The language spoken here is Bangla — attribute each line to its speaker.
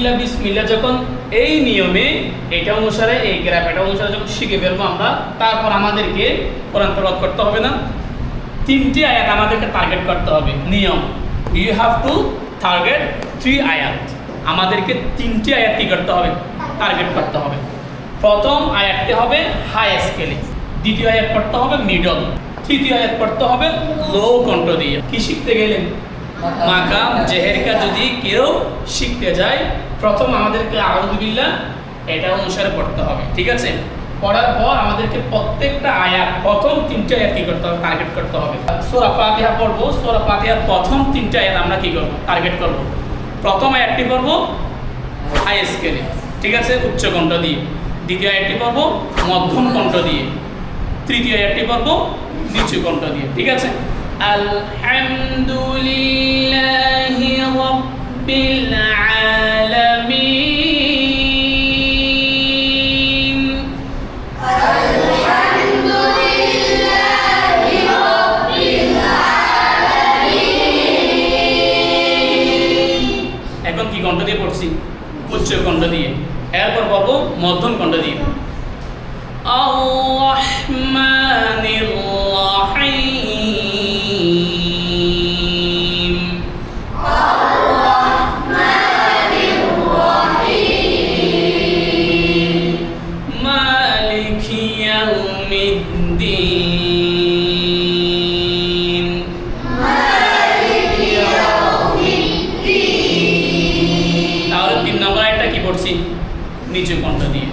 Speaker 1: আউযুবিল্লাহ বিসমিল্লাহ যখন এই নিয়মে, এটা অনুসারে, এই গ্রাফ এটা অনুসারে যখন শিখে ফেলব আমরা, তারপর আমাদেরকে কোরআন তেলাওয়াত করতে হবে না? তিনটি আয়াত আমাদেরকে টার্গেট করতে হবে। নিয়ম you have to target three আয়াত। আমাদেরকে তিনটি আয়াত কি করতে হবে? টার্গেট করতে হবে। প্রথম আয়াতটি হবে হাই স্কেলে দ্বিতীয় আয়াত পড়তে হবে মিডল তৃতীয় আয়াত পড়তে হবে লো কণ্ঠ দিয়ে কি শিখতে গেলেন? মাকাম, জেহেরকা যদি কেউ শিখতে যায়, প্রথম আমাদেরকে আউযুবিল্লাহ এটা অনুসারে পড়তে হবে, ঠিক আছে? পড়ার পর আমাদেরকে প্রত্যেকটা আয়াত, প্রথম তিনটে আয়াত কি করতে হবে? টার্গেট করতে হবে। সূরা ফাতিহা পড়ব, সূরা ফাতিহার প্রথম তিনটে আয়াত আমরা কি করব? টার্গেট করব। প্রথম আয়াতটি পড়ব হাই স্কেলে ঠিক আছে? উচ্চ কণ্ঠ দিয়ে। দ্বিতীয় আয়াতটি পড়ব মধ্যম কণ্ঠ দিয়ে। তৃতীয় আয়াতটি পড়ব নিচু কণ্ঠ দিয়ে, ঠিক আছে? আলহামদুলিল্লাহি রাব্বিল আলামিন এখন কি কণ্ঠ দিয়ে পড়ছি উচ্চ কণ্ঠ দিয়ে এরপর পাবো মধ্যম কণ্ঠ দিয়ে الرحمن مالك يوم الدين তাহলে তিন নম্বর আয়টা কি পড়ছি নিচু কণ্ঠ দিয়ে